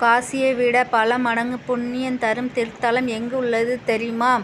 காசியை விட பல மடங்கு புண்ணியம் தரும் திருத்தலம் எங்கு உள்ளது தெரியுமா?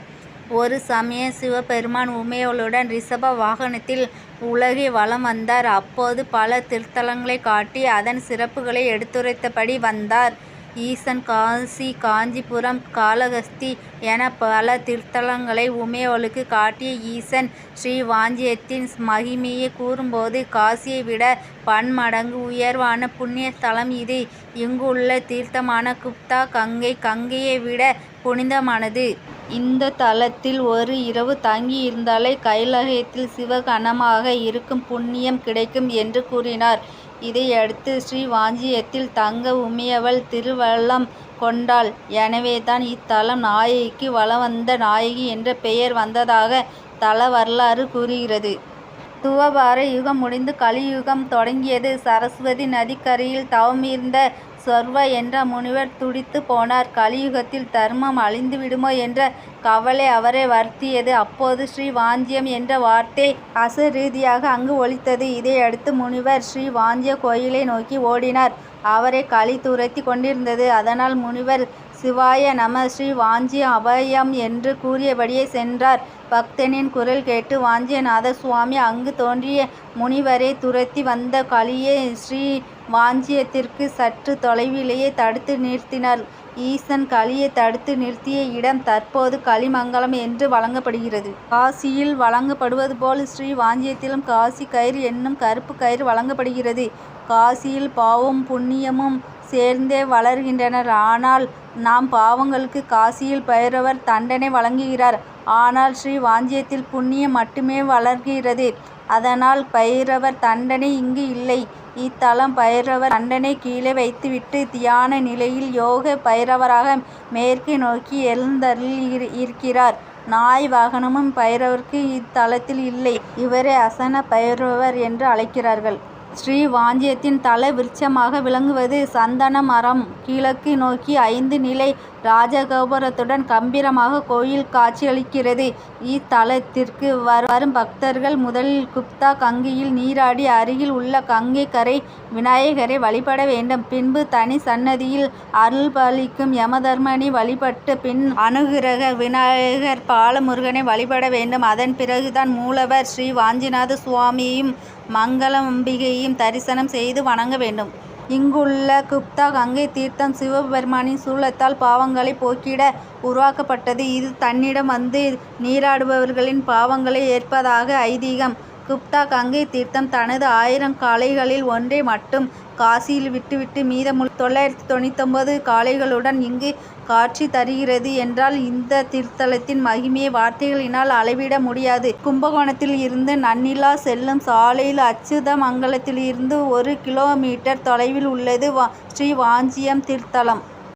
ஒரு சமயம் சிவபெருமான் உமையவளுடன் ரிஷப வாகனத்தில் உலகை வலம் வந்தார். அப்போது பல திருத்தலங்களை காட்டி அதன் சிறப்புகளை எடுத்துரைத்தபடி வந்தார். ஈசன் காசி காஞ்சிபுரம் காளஹஸ்தி என பல திருத்தலங்களை உமையவளுக்கு காட்டிய ஈசன் ஸ்ரீவாஞ்சியத்தின் மகிமையை கூறும்போது காசியை விட பன்மடங்கு உயர்வான புண்ணிய ஸ்தலம் இது. இங்குள்ள தீர்த்தமான குப்தா கங்கை கங்கையை விட புனிதமானது. இந்த தலத்தில் ஒரு இரவு தங்கியிருந்தாலே கைலாயத்தில் சிவகணமாக இருக்கும் புண்ணியம் கிடைக்கும் என்று கூறினார். இதையடுத்து ஸ்ரீவாஞ்சியத்தில் தங்க உமையவள் திருவள்ளம் கொண்டாள். எனவேதான் இத்தலம் நாயகிக்கு வலம்வந்த நாயகி என்ற பெயர் வந்ததாக தல வரலாறு கூறுகிறது. துவபார யுகம் முடிந்து கலியுகம் தொடங்கியது. சரஸ்வதி நதிக்கரையில் தவமிருந்த சொர்வ என்ற முனிவர் துடித்து போனார். கலியுகத்தில் தர்மம் அழிந்துவிடுமோ என்ற கவலை அவரை வருத்தியது. அப்போது ஸ்ரீ வாஞ்சியம் என்ற வார்த்தை அசரீரியாக அங்கு ஒலித்தது. இதையடுத்து முனிவர் ஸ்ரீ வாஞ்சிய கோயிலை நோக்கி ஓடினார். அவரை களி துரத்திக் கொண்டிருந்தது. அதனால் முனிவர் சிவாய நம ஸ்ரீ வாஞ்சி அபயம் என்று கூறியபடியே சென்றார். பக்தனின் குரல் கேட்டு வாஞ்சியநாத சுவாமி அங்கு தோன்றிய முனிவரை துரத்தி வந்த களியை ஸ்ரீவாஞ்சியத்திற்கு சற்று தொலைவிலேயே தடுத்து நிறுத்தினார். ஈசன் களியை தடுத்து நிறுத்திய இடம் தற்போது களிமங்கலம் என்று வழங்கப்படுகிறது. காசியில் வழங்கப்படுவது போல் ஸ்ரீ வாஞ்சியத்திலும் காசி கயிறு என்னும் கருப்பு கயிறு வழங்கப்படுகிறது. காசியில் பாவம் புண்ணியமும் சேர்ந்தே வளர்கின்றனர் ஆனால் நாம் பாவங்களுக்கு காசியில் பைரவர் தண்டனை வழங்குகிறார். ஆனால் ஸ்ரீ வாஞ்சியத்தில் புண்ணியம் மட்டுமே வளர்கிறது. அதனால் பைரவர் தண்டனை இங்கு இல்லை. இத்தலம் பைரவர் தண்டனை கீழே வைத்துவிட்டு தியான நிலையில் யோக பைரவராக மேற்கு நோக்கி எழுந்தருளியிருக்கிறார். நாய் வாகனமும் பைரவருக்கு இத்தலத்தில் இல்லை. இவரை அசன பைரவர் என்று அழைக்கிறார்கள். ஸ்ரீவாஞ்சியத்தின் தல விருட்சமாக விளங்குவது சந்தன மரம். கிழக்கு நோக்கி ஐந்து நிலை ராஜகோபுரத்துடன் கம்பீரமாக கோயில் காட்சியளிக்கிறது. இத்தலத்திற்கு வரும் பக்தர்கள் முதலில் குப்தா கங்கையில் நீராடி அருகில் உள்ள கங்கை கரை விநாயகரை வழிபட வேண்டும். பின்பு தனி சன்னதியில் அருள்பாலிக்கும் யமதர்மனை வழிபட்டு பின் அனுகிரக விநாயகர் பாலமுருகனை வழிபட வேண்டும். அதன் பிறகுதான் மூலவர் ஸ்ரீ வாஞ்சிநாத சுவாமியும் மங்களாம்பிகையையும் தரிசனம் செய்து வணங்க வேண்டும். இங்குள்ள குப்தா கங்கை தீர்த்தம் சிவபெருமானின் சூலத்தால் பாவங்களை போக்கிட உருவாக்கப்பட்டது. இது தன்னிடம் வந்து நீராடுபவர்களின் பாவங்களை ஏற்பதாக ஐதீகம். குப்தா கங்கை தீர்த்தம் தனது ஆயிரம் காளைகளில் ஒன்றை மட்டும் காசியில் விட்டுவிட்டு மீதமுள்ள தொள்ளாயிரத்தி தொண்ணூத்தொன்பது காளைகளுடன் இங்கு காட்சி தருகிறது என்றால் இந்த திருத்தலத்தின் மகிமையை வார்த்தைகளினால் அளவிட முடியாது. கும்பகோணத்தில் இருந்து நன்னிலா செல்லும் சாலையில் அச்சுதமங்கலத்திலிருந்து ஒரு கிலோமீட்டர் தொலைவில் உள்ளது ஸ்ரீ வாஞ்சியம் திருத்தலம்.